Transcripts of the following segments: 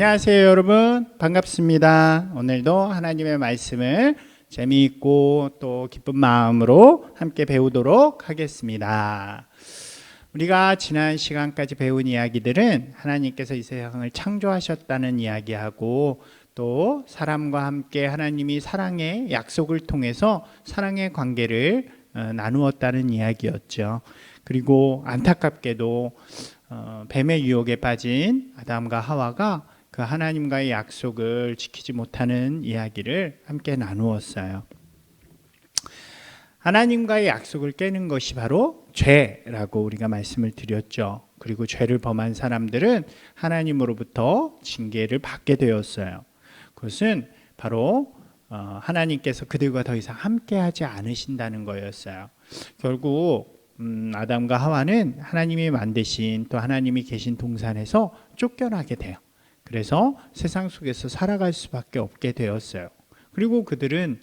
안녕하세요, 여러분. 반갑습니다. 오늘도 하나님의 말씀을 재미있고 또 기쁜 마음으로 함께 배우도록 하겠습니다. 우리가 지난 시간까지 배운 이야기들은 하나님께서 이 세상을 창조하셨다는 이야기하고 또 사람과 함께 하나님이 사랑의 약속을 통해서 사랑의 관계를 어, 나누었다는 이야기였죠. 그리고 안타깝게도 어, 뱀의 유혹에 빠진 아담과 하와가 그 하나님과의 약속을 지키지 못하는 이야기를 함께 나누었어요. 하나님과의 약속을 깨는 것이 바로 죄라고 우리가 말씀을 드렸죠. 그리고 죄를 범한 사람들은 하나님으로부터 징계를 받게 되었어요. 그것은 바로 어, 하나님께서 그들과 더 이상 함께하지 않으신다는 거였어요. 결국 음, 아담과 하와는 하나님이 만드신 또 하나님이 계신 동산에서 쫓겨나게 돼요. 그래서 세상 속에서 살아갈 수밖에 없게 되었어요. 그리고 그들은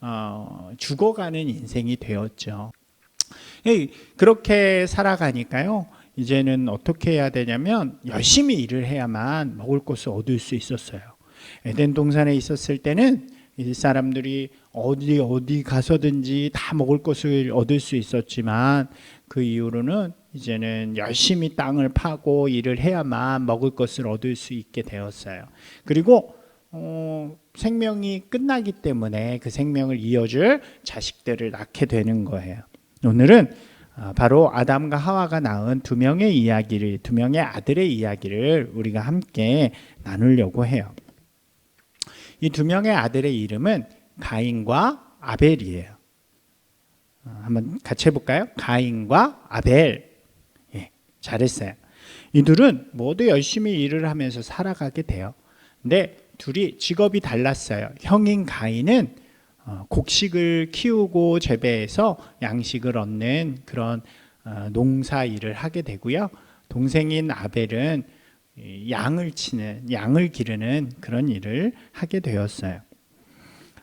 어, 죽어가는 인생이 되었죠. 에이, 그렇게 살아가니까요. 이제는 어떻게 해야 되냐면 열심히 일을 해야만 먹을 것을 얻을 수 있었어요. 에덴 동산에 있었을 때는 이 사람들이 어디 어디 가서든지 다 먹을 것을 얻을 수 있었지만 그 이후로는 이제는 열심히 땅을 파고 일을 해야만 먹을 것을 얻을 수 있게 되었어요. 그리고 어, 생명이 끝나기 때문에 그 생명을 이어줄 자식들을 낳게 되는 거예요. 오늘은 아, 바로 아담과 하와가 낳은 두 명의 이야기를 두 명의 아들의 이야기를 우리가 함께 나누려고 해요. 이 두 명의 아들의 이름은 가인과 아벨이에요. 어, 한번 같이 해볼까요? 가인과 아벨. 예, 잘했어요. 이 둘은 모두 열심히 일을 하면서 살아가게 돼요. 근데 둘이 직업이 달랐어요. 형인 가인은 어, 곡식을 키우고 재배해서 양식을 얻는 그런 어, 농사 일을 하게 되고요. 동생인 아벨은 양을 치는 양을 기르는 그런 일을 하게 되었어요.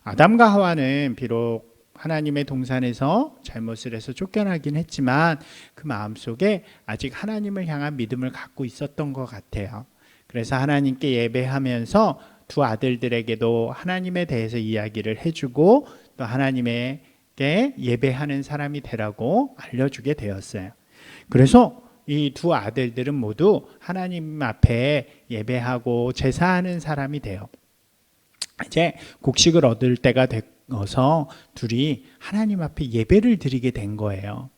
아담과 하와는 비록 하나님의 동산에서 잘못을 해서 쫓겨나긴 했지만 그 마음속에 아직 하나님을 향한 믿음을 갖고 있었던 것 같아요. 그래서 하나님께 예배하면서 두 아들들에게도 하나님에 대해서 이야기를 해주고 또 하나님에게 예배하는 사람이 되라고 알려주게 되었어요. 그래서 이 두 아들들은 모두 하나님 앞에 예배하고 제사하는 사람이 돼요. 이제 곡식을 얻을 때가 되어서 둘이 하나님 앞에 예배를 드리게 된 거예요.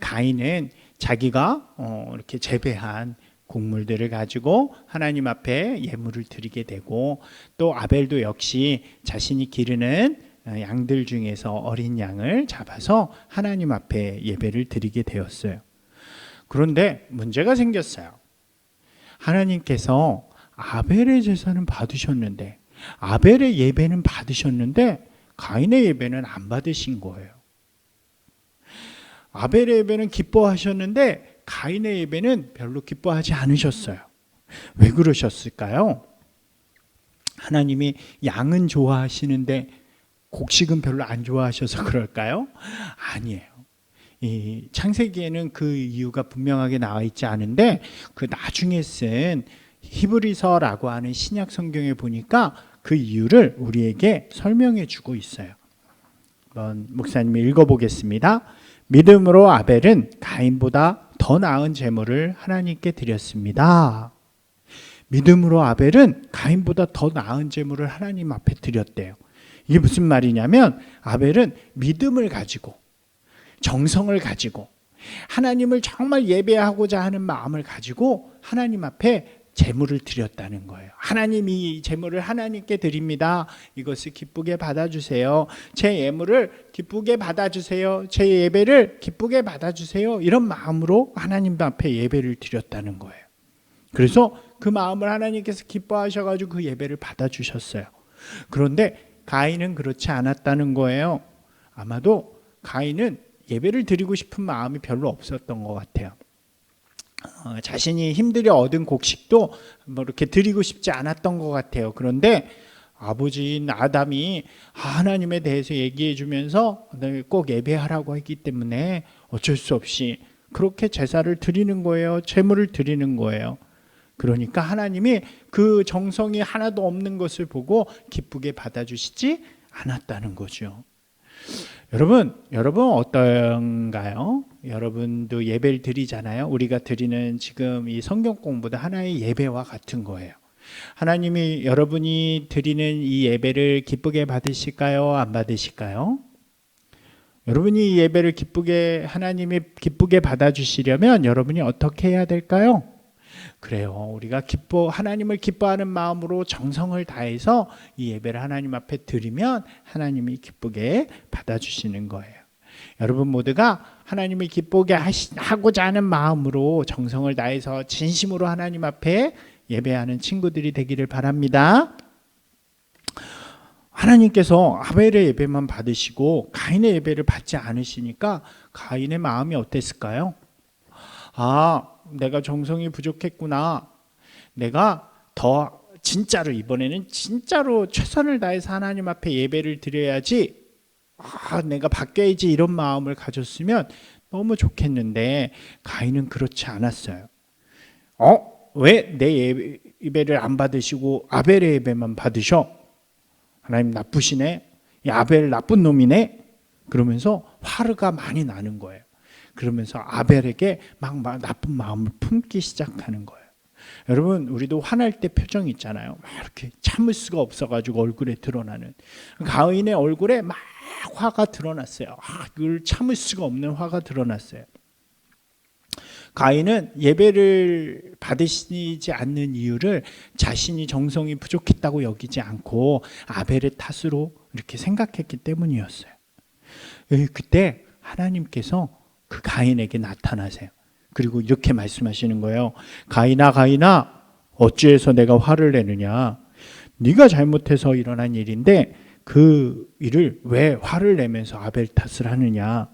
가인은 자기가 어, 이렇게 재배한 곡물들을 가지고 하나님 앞에 예물을 드리게 되고 또 아벨도 역시 자신이 기르는 양들 중에서 어린 양을 잡아서 하나님 앞에 예배를 드리게 되었어요. 그런데 문제가 생겼어요. 하나님께서 아벨의 제사는 받으셨는데 아벨의 예배는 받으셨는데 가인의 예배는 안 받으신 거예요. 아벨의 예배는 기뻐하셨는데 가인의 예배는 별로 기뻐하지 않으셨어요. 왜 그러셨을까요? 하나님이 양은 좋아하시는데 곡식은 별로 안 좋아하셔서 그럴까요? 아니에요. 이 창세기에는 그 이유가 분명하게 나와 있지 않은데 그 나중에 쓴 히브리서라고 하는 신약 성경에 보니까 그 이유를 우리에게 설명해 주고 있어요. 한번 목사님이 읽어보겠습니다. 믿음으로 아벨은 가인보다 더 나은 제물을 하나님께 드렸습니다. 믿음으로 아벨은 가인보다 더 나은 제물을 하나님 앞에 드렸대요. 이게 무슨 말이냐면 아벨은 믿음을 가지고 정성을 가지고 하나님을 정말 예배하고자 하는 마음을 가지고 하나님 앞에 제물을 드렸다는 거예요. 하나님이 이 제물을 하나님께 드립니다. 이것을 기쁘게 받아주세요. 제 예물을 기쁘게 받아주세요. 제 예배를 기쁘게 받아주세요. 이런 마음으로 하나님 앞에 예배를 드렸다는 거예요. 그래서 그 마음을 하나님께서 기뻐하셔가지고 그 예배를 받아주셨어요. 그런데 가인은 그렇지 않았다는 거예요. 아마도 가인은 예배를 드리고 싶은 마음이 별로 없었던 것 같아요. 어, 자신이 힘들여 얻은 곡식도 뭐 이렇게 드리고 싶지 않았던 것 같아요. 그런데 아버지인 아담이 하나님에 대해서 얘기해 주면서 꼭 예배하라고 했기 때문에 어쩔 수 없이 그렇게 제사를 드리는 거예요. 제물을 드리는 거예요. 그러니까 하나님이 그 정성이 하나도 없는 것을 보고 기쁘게 받아주시지 않았다는 거죠. 여러분, 여러분 어떤가요? 여러분도 예배를 드리잖아요. 우리가 드리는 지금 이 성경 공부도 하나의 예배와 같은 거예요. 하나님이 여러분이 드리는 이 예배를 기쁘게 받으실까요? 안 받으실까요? 여러분이 이 예배를 기쁘게 하나님이 기쁘게 받아주시려면 여러분이 어떻게 해야 될까요? 그래요. 우리가 기뻐 하나님을 기뻐하는 마음으로 정성을 다해서 이 예배를 하나님 앞에 드리면 하나님이 기쁘게 받아 주시는 거예요. 여러분 모두가 하나님을 기쁘게 하시, 하고자 하는 마음으로 정성을 다해서 진심으로 하나님 앞에 예배하는 친구들이 되기를 바랍니다. 하나님께서 아벨의 예배만 받으시고 가인의 예배를 받지 않으시니까 가인의 마음이 어땠을까요? 아, 내가 정성이 부족했구나. 내가 더 진짜로 이번에는 진짜로 최선을 다해서 하나님 앞에 예배를 드려야지. 아, 내가 바뀌어야지 이런 마음을 가졌으면 너무 좋겠는데 가인은 그렇지 않았어요. 어? 왜 내 예배를 안 받으시고 아벨의 예배만 받으셔? 하나님 나쁘시네. 이 아벨 나쁜 놈이네. 그러면서 화가 많이 나는 거예요. 그러면서 아벨에게 막 나쁜 마음을 품기 시작하는 거예요. 여러분 우리도 화날 때 표정 있잖아요. 막 이렇게 참을 수가 없어가지고 얼굴에 드러나는 가인의 얼굴에 막 화가 드러났어요. 아, 그걸 참을 수가 없는 화가 드러났어요. 가인은 예배를 받으시지 않는 이유를 자신이 정성이 부족했다고 여기지 않고 아벨의 탓으로 이렇게 생각했기 때문이었어요. 그때 하나님께서 그 가인에게 나타나세요. 그리고 이렇게 말씀하시는 거예요. 가인아 가인아 어찌해서 내가 화를 내느냐? 네가 잘못해서 일어난 일인데 그 일을 왜 화를 내면서 아벨 탓을 하느냐?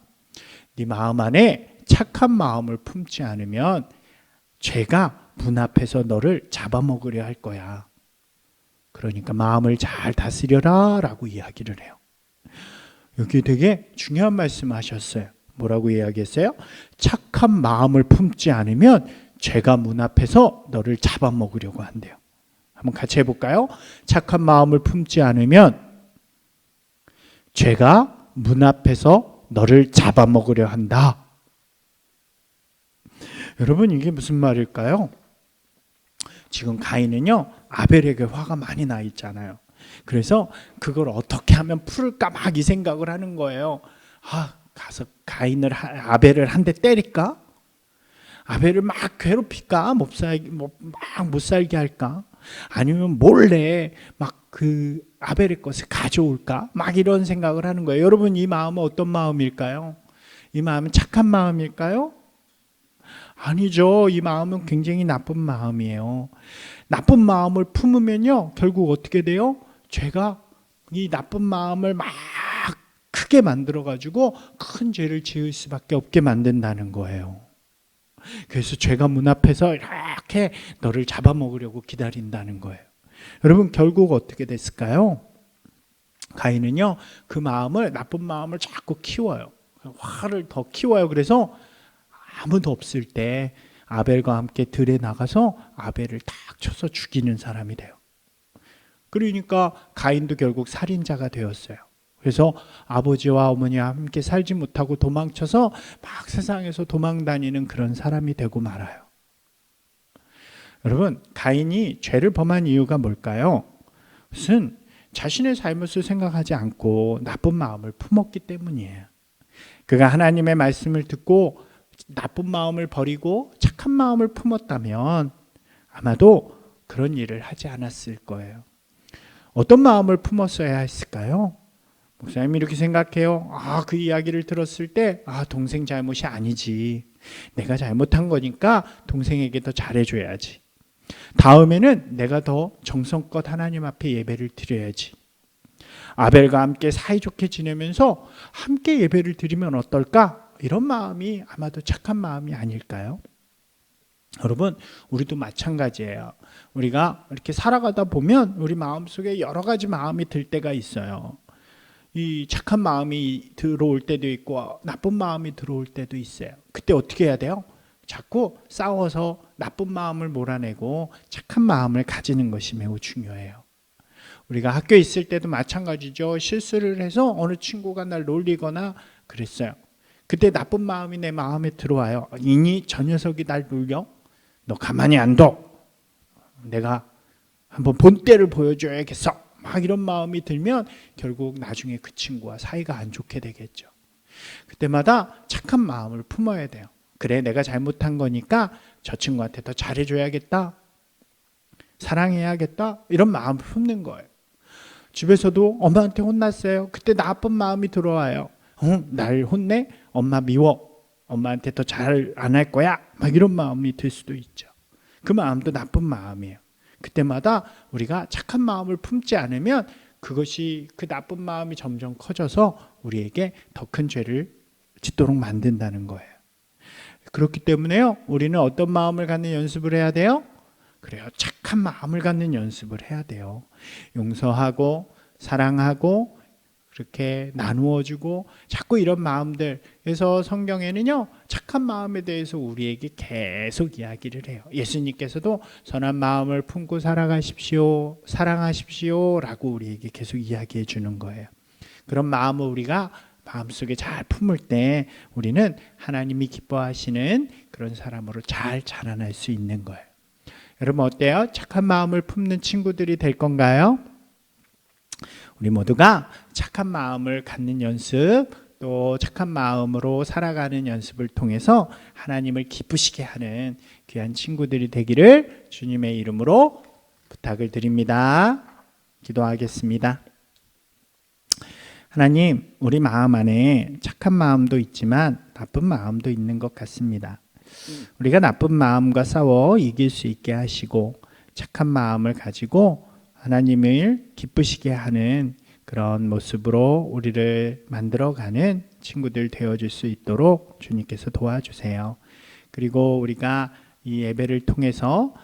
네 마음 안에 착한 마음을 품지 않으면 죄가 문 앞에서 너를 잡아먹으려 할 거야. 그러니까 마음을 잘 다스려라 라고 이야기를 해요. 여기 되게 중요한 말씀 하셨어요. 뭐라고 이야기했어요? 착한 마음을 품지 않으면 죄가 문 앞에서 너를 잡아먹으려고 한대요. 한번 같이 해볼까요? 착한 마음을 품지 않으면 죄가 문 앞에서 너를 잡아먹으려 한다. 여러분 이게 무슨 말일까요? 지금 가인은요 아벨에게 화가 많이 나 있잖아요. 그래서 그걸 어떻게 하면 풀을까 막 이 생각을 하는 거예요. 아 가서 가인을 아벨을 한 대 때릴까? 아벨을 막 괴롭힐까? 못 살게 막못 살게 할까? 아니면 몰래 막 그 아벨의 것을 가져올까? 막 이런 생각을 하는 거예요. 여러분 이 마음은 어떤 마음일까요? 이 마음은 착한 마음일까요? 아니죠. 이 마음은 굉장히 나쁜 마음이에요. 나쁜 마음을 품으면요, 결국 어떻게 돼요? 죄가 이 나쁜 마음을 막 크게 만들어 가지고 큰 죄를 지을 수밖에 없게 만든다는 거예요. 그래서 죄가 문 앞에서 이렇게 너를 잡아먹으려고 기다린다는 거예요. 여러분 결국 어떻게 됐을까요? 가인은요 그 마음을 나쁜 마음을 자꾸 키워요. 화를 더 키워요. 그래서 아무도 없을 때 아벨과 함께 들에 나가서 아벨을 딱 쳐서 죽이는 사람이 돼요. 그러니까 가인도 결국 살인자가 되었어요. 그래서 아버지와 어머니와 함께 살지 못하고 도망쳐서 막 세상에서 도망 다니는 그런 사람이 되고 말아요. 여러분, 가인이 죄를 범한 이유가 뭘까요? 무슨 자신의 잘못을 생각하지 않고 나쁜 마음을 품었기 때문이에요. 그가 하나님의 말씀을 듣고 나쁜 마음을 버리고 착한 마음을 품었다면 아마도 그런 일을 하지 않았을 거예요. 어떤 마음을 품었어야 했을까요? 목사님이 이렇게 생각해요. 아, 그 이야기를 들었을 때, 아, 동생 잘못이 아니지. 내가 잘못한 거니까 동생에게 더 잘해줘야지. 다음에는 내가 더 정성껏 하나님 앞에 예배를 드려야지. 아벨과 함께 사이좋게 지내면서 함께 예배를 드리면 어떨까? 이런 마음이 아마도 착한 마음이 아닐까요? 여러분, 우리도 마찬가지예요. 우리가 이렇게 살아가다 보면 우리 마음속에 여러 가지 마음이 들 때가 있어요. 이 착한 마음이 들어올 때도 있고 나쁜 마음이 들어올 때도 있어요. 그때 어떻게 해야 돼요? 자꾸 싸워서 나쁜 마음을 몰아내고 착한 마음을 가지는 것이 매우 중요해요. 우리가 학교에 있을 때도 마찬가지죠. 실수를 해서 어느 친구가 날 놀리거나 그랬어요. 그때 나쁜 마음이 내 마음에 들어와요. 이니 저 녀석이 날 놀려? 너 가만히 안 둬. 내가 한번 본때를 보여줘야겠어. 막 이런 마음이 들면 결국 나중에 그 친구와 사이가 안 좋게 되겠죠. 그때마다 착한 마음을 품어야 돼요. 그래, 내가 잘못한 거니까 저 친구한테 더 잘해줘야겠다. 사랑해야겠다. 이런 마음을 품는 거예요. 집에서도 엄마한테 혼났어요. 그때 나쁜 마음이 들어와요. 어, 날 혼내? 엄마 미워. 엄마한테 더 잘 안 할 거야. 막 이런 마음이 들 수도 있죠. 그 마음도 나쁜 마음이에요. 그때마다 우리가 착한 마음을 품지 않으면 그것이 그 나쁜 마음이 점점 커져서 우리에게 더 큰 죄를 짓도록 만든다는 거예요. 그렇기 때문에요. 우리는 어떤 마음을 갖는 연습을 해야 돼요? 그래요. 착한 마음을 갖는 연습을 해야 돼요. 용서하고 사랑하고 그렇게 나누어 주고 자꾸 이런 마음들 그래서 성경에는요. 착한 마음에 대해서 우리에게 계속 이야기를 해요. 예수님께서도 선한 마음을 품고 살아가십시오. 사랑하십시오 라고 우리에게 계속 이야기해 주는 거예요. 그런 마음을 우리가 마음속에 잘 품을 때 우리는 하나님이 기뻐하시는 그런 사람으로 잘 자라날 수 있는 거예요. 여러분 어때요? 착한 마음을 품는 친구들이 될 건가요? 우리 모두가 착한 마음을 갖는 연습, 또 착한 마음으로 살아가는 연습을 통해서 하나님을 기쁘시게 하는 귀한 친구들이 되기를 주님의 이름으로 부탁을 드립니다. 기도하겠습니다. 하나님, 우리 마음 안에 착한 마음도 있지만 나쁜 마음도 있는 것 같습니다. 우리가 나쁜 마음과 싸워 이길 수 있게 하시고 착한 마음을 가지고 하나님을 기쁘시게 하는 그런 모습으로 우리를 만들어가는 친구들 되어줄 수 있도록 주님께서 도와주세요. 그리고 우리가 이 예배를 통해서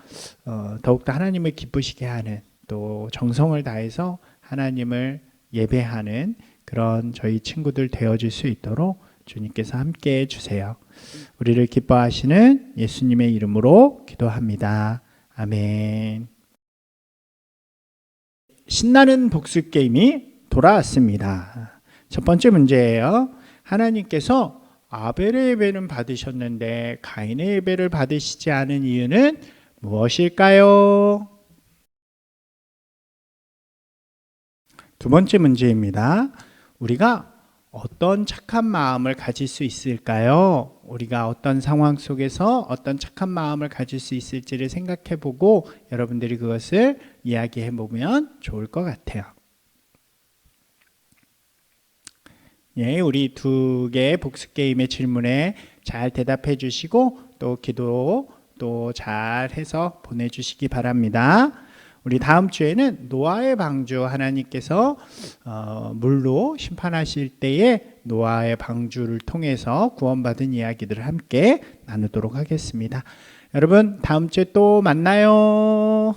어, 더욱더 하나님을 기쁘시게 하는 또 정성을 다해서 하나님을 예배하는 그런 저희 친구들 되어줄 수 있도록 주님께서 함께 해주세요. 우리를 기뻐하시는 예수님의 이름으로 기도합니다. 아멘. 신나는 복수 게임이 돌아왔습니다. 첫 번째 문제예요. 하나님께서 아벨의 예배는 받으셨는데 가인의 예배를 받으시지 않은 이유는 무엇일까요? 두 번째 문제입니다. 우리가 어떤 착한 마음을 가질 수 있을까요? 우리가 어떤 상황 속에서 어떤 착한 마음을 가질 수 있을지를 생각해 보고 여러분들이 그것을 이야기해 보면 좋을 것 같아요. 예, 우리 두 개의 복습 게임의 질문에 잘 대답해 주시고 또 기도 또 잘 해서 보내 주시기 바랍니다. 우리 다음 주에는 노아의 방주 하나님께서 어, 물로 심판하실 때에 노아의 방주를 통해서 구원받은 이야기들을 함께 나누도록 하겠습니다. 여러분 다음 주에 또 만나요.